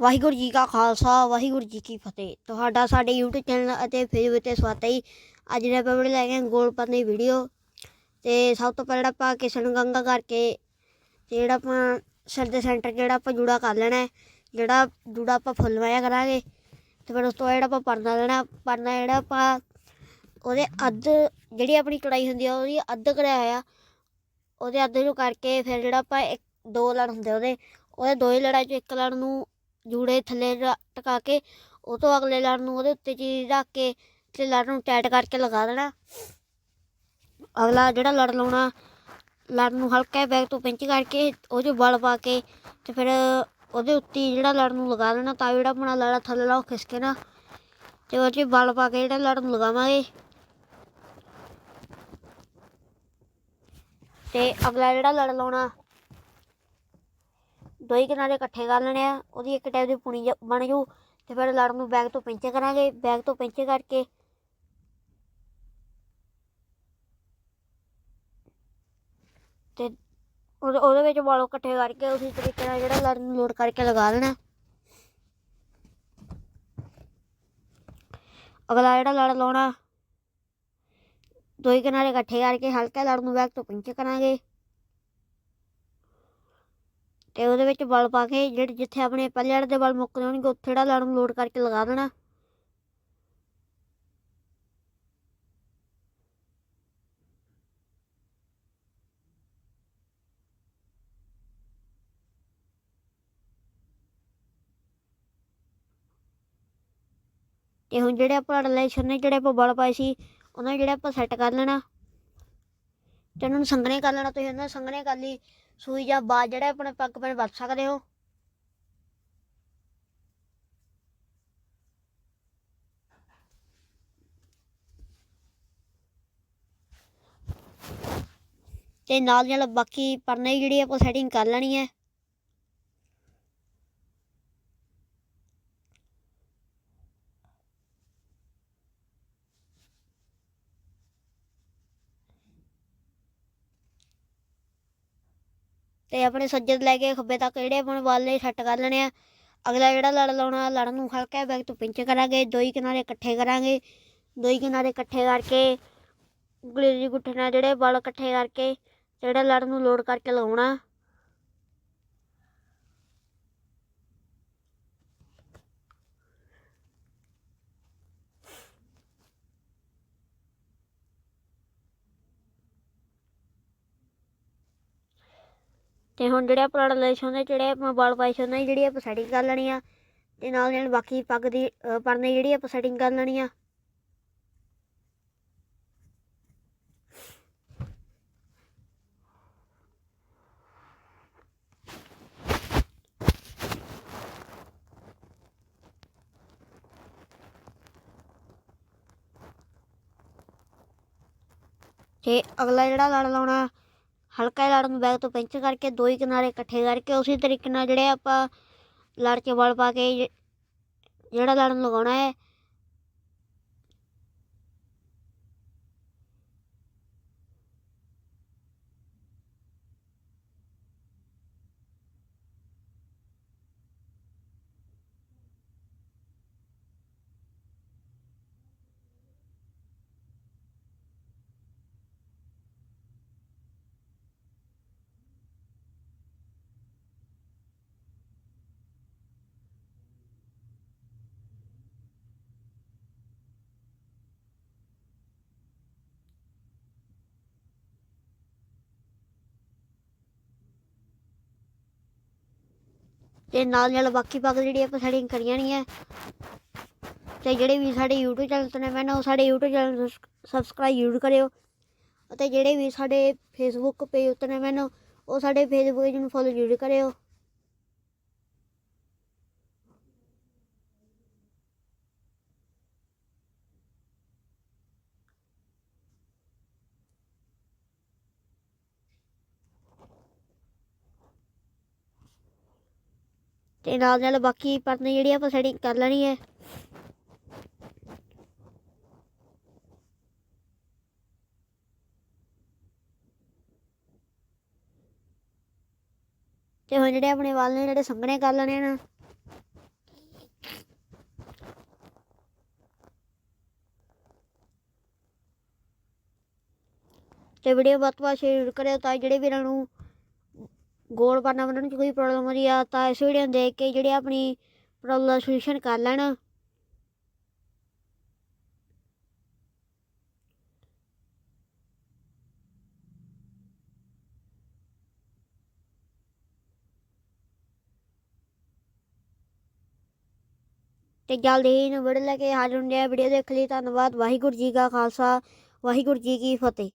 ਵਾਹਿਗੁਰੂ ਜੀ ਕਾ ਖਾਲਸਾ, ਵਾਹਿਗੁਰੂ ਜੀ ਕੀ ਫਤਿਹ। ਤੁਹਾਡਾ ਸਾਡੇ YouTube ਚੈਨਲ ਅਤੇ ਫੇਸਬੁੱਕ ਤੇ ਸਵਾਗਤ ਹੈ ਅੱਜ ਦੇ ਆਪਾਂ ਵੀਡੀਓ ਲੈ ਕੇ ਆਏ ਦੀ ਵੀਡੀਓ ਤੇ ਸਭ ਤੋਂ ਪਹਿਲਾਂ ਆਪਾਂ ਕਿਸਨ ਗੰਗਾ ਕਰਕੇ ਤੇ ਜਿਹੜਾ ਆਪਾਂ ਸਿਰ ਦੇ ਸੈਂਟਰ ਜਿਹੜਾ ਆਪਾਂ ਜੂੜਾ ਕਰ ਲੈਣਾ ਜਿਹੜਾ ਜੂੜਾ ਆਪਾਂ ਫੁੱਲ ਵਾਇਆ ਕਰਾਂਗੇ, ਤੇ ਫਿਰ ਉਸ ਤੋਂ ਬਾਅਦ ਜਿਹੜਾ ਆਪਾਂ ਪਰਨਾ ਲੈਣਾ, ਪਰਨਾ ਜਿਹੜਾ ਆਪਾਂ ਉਹਦੇ ਅੱਧ ਜਿਹੜੀ ਆਪਣੀ ਕੜਾਈ ਹੁੰਦੀ ਆ, ਉਹਦੀ ਅੱਧ ਕਰਿਆ ਹੋਇਆ, ਉਹਦੇ ਅੱਧ ਨੂੰ ਕਰਕੇ ਫਿਰ ਜਿਹੜਾ ਆਪਾਂ ਇੱਕ ਦੋ ਲੜ ਹੁੰਦੇ ਉਹਦੇ ਉਹਦੇ ਦੋ ਹੀ ਲੜਾਈ ਚੋਂ ਇੱਕ ਲੜ ਨੂੰ ਜੂੜੇ ਥੱਲੇ ਟਕਾ ਕੇ, ਉਹ ਤੋਂ ਅਗਲੇ ਲੜ ਨੂੰ ਉਹਦੇ ਉੱਤੇ ਚੀਜ਼ ਰੱਖ ਕੇ, ਤੇ ਲੜ ਨੂੰ ਟਾਈਟ ਕਰਕੇ ਲਗਾ ਦੇਣਾ। ਅਗਲਾ ਜਿਹੜਾ ਲੜ ਲਾਉਣਾ, ਲੜ ਨੂੰ ਹਲਕਾ ਬੈਗ ਤੋਂ ਪਿੰਚ ਕਰਕੇ, ਉਹ 'ਚ ਬਲ ਪਾ ਕੇ, ਤੇ ਫਿਰ ਉਹਦੇ ਉੱਤੇ ਜਿਹੜਾ ਲੜ ਨੂੰ ਲਗਾ ਦੇਣਾ, ਤਾਂ ਜਿਹੜਾ ਆਪਣਾ ਲੜਾ ਥੱਲੇ ਲਾ ਉਹ ਖਿਸਕੇ ਨਾ, ਤੇ ਉਹ 'ਚ ਬਲ ਪਾ ਕੇ ਜਿਹੜਾ ਲੜ ਨੂੰ ਲਗਾਵਾਂਗੇ। ਤੇ ਅਗਲਾ ਜਿਹੜਾ ਲੜ ਲਾਉਣਾ ਦੋ ਹੀ ਕਿਨਾਰੇ ਇਕੱਠੇ ਕਰ ਲੈਣੇ ਆ, ਉਹਦੀ ਇੱਕ ਟਾਈਪ ਦੀ ਪੁਣੀ ਜ- ਬਣ ਜੂ ਤੇ ਫਿਰ ਲੜ ਨੂੰ ਬੈਗ ਤੋਂ ਪਿੰਚੇ ਕਰਾਂਗੇ ਬੈਗ ਤੋਂ ਪਿੰਚੇ ਕਰਕੇ। ਤੇ ਉਹਦੇ ਉਹਦੇ ਵਿੱਚ ਵਾਲੋਂ ਇਕੱਠੇ ਕਰਕੇ ਉਸੇ ਤਰੀਕੇ ਨਾਲ ਜਿਹੜਾ ਲੜ ਨੂੰ ਲੋਡ ਕਰਕੇ ਲਗਾ ਲੈਣਾ। ਅਗਲਾ ਜਿਹੜਾ ਲੜ ਲਾਉਣਾ ਦੋ ਹੀ ਕਿਨਾਰੇ ਇਕੱਠੇ ਕਰਕੇ ਹਲਕਾ ਲੜ ਨੂੰ ਬੈਗ ਤੋਂ ਪਿੰਚ ਕਰਾਂਗੇ। ਤੇ ਉਹਦੇ ਵਿੱਚ ਬਲ ਪਾ ਕੇ ਜਿਹੜੇ ਜਿੱਥੇ ਆਪਣੇ ਪਹਿਲੇ ਵਾਲੇ ਦੇ ਬਲ ਮੁੱਕਦੇ ਹੋਣਗੇ, ਉੱਥੇ ਜਿਹੜਾ ਲੜ ਨੂੰ ਲੋਡ ਕਰਕੇ ਲਗਾ ਦੇਣਾ। ਤੇ ਹੁਣ ਜਿਹੜੇ ਆਪਾਂ ਰਿਲੇਸ਼ਨ ਨੇ ਜਿਹੜੇ ਆਪਾਂ ਬਲ ਪਾਏ ਸੀ, ਉਹਨਾਂ ਨੂੰ ਜਿਹੜੇ ਆਪਾਂ ਸੈੱਟ ਕਰ ਲੈਣਾ। ਤੇ ਉਹਨਾਂ ਨੂੰ ਸੰਘਣੇ ਕਰ ਲੈਣਾ, ਤੁਸੀਂ ਉਹਨਾਂ ਨੂੰ ਸੰਘਣੇ ਕਰ ਲਈ, ਸੂਈ ਜਾਂ ਬਾਜ ਜਿਹੜਾ ਆਪਣੇ ਪੱਗ ਪੈਣ ਵਰਤ ਸਕਦੇ ਹੋ। ਤੇ ਨਾਲ ਨਾਲ ਬਾਕੀ ਪਰਨੇ ਦੀ ਜਿਹੜੀ ਆਪਾਂ ਸੈਟਿੰਗ ਕਰ ਲੈਣੀ ਹੈ। ਤੇ ਆਪਣੇ ਸੱਜੇ ਤੋਂ ਲੈ ਕੇ ਖੱਬੇ ਤੱਕ ਜਿਹੜੇ ਆਪਣੇ ਵਾਲੇ ਸੈੱਟ ਕਰ ਲੈਣੇ ਆ। ਅਗਲਾ ਜਿਹੜਾ ਲੜ ਲਾਉਣਾ ਲੜ ਨੂੰ ਹਲਕਾ ਬੈਗ ਤੋਂ ਪਿੰਚ ਕਰਾਂਗੇ ਦੋ ਹੀ ਕਿਨਾਰੇ ਇਕੱਠੇ ਕਰਾਂਗੇ। ਦੋ ਹੀ ਕਿਨਾਰੇ ਇਕੱਠੇ ਕਰਕੇ, ਉਂਗਲੀ ਗੁੱਠੇ ਨਾਲ ਜਿਹੜੇ ਵਾਲ ਇਕੱਠੇ ਕਰਕੇ, ਜਿਹੜਾ ਲੜ ਨੂੰ ਲੋਡ ਕਰਕੇ ਲਾਉਣਾ। ਤੇ ਹੁਣ ਜਿਹੜੇ ਆਪਣਾ ਰਿਲੇਸ਼ਨ ਦੇ ਜਿਹੜੇ ਆਪਾਂ ਵਾਲ ਪਾਇਸ਼ ਸੀ ਉਹਨਾਂ ਦੀ ਜਿਹੜੀ ਆਪਾਂ ਸੈਟਿੰਗ ਕਰ ਲੈਣੀ ਆ ਤੇ ਨਾਲ ਨਾਲ ਬਾਕੀ ਪੱਗ ਦੀ ਅ, ਪਰਨੇ ਜਿਹੜੀ ਆਪਾਂ ਸੈਟਿੰਗ ਕਰ ਲੈਣੀ ਆ। ਤੇ ਅਗਲਾ ਜਿਹੜਾ ਲੜ ਲਾਉਣਾ ਹਲਕਾ ਜਿਹਾ ਨੂੰ ਬੈਗ ਤੋਂ ਪੈਂਚਰ ਕਰਕੇ, ਦੋ ਹੀ ਕਿਨਾਰੇ ਇਕੱਠੇ ਕਰਕੇ, ਉਸੇ ਤਰੀਕੇ ਨਾਲ ਜਿਹੜੇ ਆਪਾਂ ਲੜ ਕੇ ਵਲ ਪਾ ਕੇ ਜ- ਜਿਹੜਾ ਲੜਨ ਲਗਾਉਣਾ ਹੈ ਤੇ ਨਾਲ ਨਾਲ ਬਾਕੀ ਪੱਗ ਜਿਹੜੀ ਆਪਾਂ ਸੈਟਿੰਗ ਕਰੀ ਨਹੀਂ ਹੈ ਤੇ ਜਿਹੜੇ ਵੀ ਸਾਡੇ YouTube ਚੈਨਲ ਤੋਂ ਨੇ ਮੈਨੂੰ ਉਹ ਸਾਡੇ YouTube ਚੈਨਲ ਨੂੰ ਸਬਸਕ੍ਰਾਈਬ ਜ਼ਰੂਰ ਕਰਿਓ। ਅਤੇ ਜਿਹੜੇ ਵੀ ਸਾਡੇ Facebook ਪੇਜ ਉੱਤੇ ਨੇ ਮੈਨੂੰ, ਉਹ ਸਾਡੇ ਫੇਸਬੁੱਕ ਪੇਜ ਨੂੰ ਫੋਲੋ ਜ਼ਰੂਰ ਕਰਿਓ। ਤੇ ਨਾਲ ਨਾਲ ਬਾਕੀ ਪਰਨੇ ਜਿਹੜੀ ਆਪਾਂ ਸੈਟਿੰਗ ਕਰ ਲੈਣੀ ਹੈ। ਤੇ ਹੁਣ ਜਿਹੜੇ ਆਪਣੇ ਵਾਲ ਨੇ, ਜਿਹੜੇ ਸੰਘਣੇ ਕਰ ਲੈਣੇ ਨਾ। ਤੇ ਵੀਡੀਓ ਬਹੁਤ ਬਹੁਤ ਸ਼ੇਅਰ ਕਰਿਓ ਤਾਂ ਜਿਹੜੇ ਵੀਰਾਂ ਨੂੰ ਗੋਲ ਪਾਣਾ ਬਣਨ 'ਚ ਕੋਈ ਪ੍ਰੋਬਲਮ ਆਉਂਦੀ ਆ ਤਾਂ ਇਸ ਵੀਡੀਓ ਨੂੰ ਦੇਖ ਕੇ ਜਿਹੜੇ ਆਪਣੀ ਪ੍ਰੋਬਲਮ ਦਾ ਸੋਲੂਸ਼ਨ ਕਰ ਲੈਣ। ਤੇ ਜਲਦੀ ਹੀ ਨੂੰ ਵੀਡੀਓ ਲੈ ਕੇ ਹਾਜ਼ਰ ਹੁੰਦੇ ਆ। ਵੀਡੀਓ ਦੇਖ ਲਈ ਧੰਨਵਾਦ। ਵਾਹਿਗੁਰੂ ਜੀ ਕਾ ਖਾਲਸਾ, ਵਾਹਿਗੁਰੂ ਜੀ ਕੀ ਫਤਿਹ।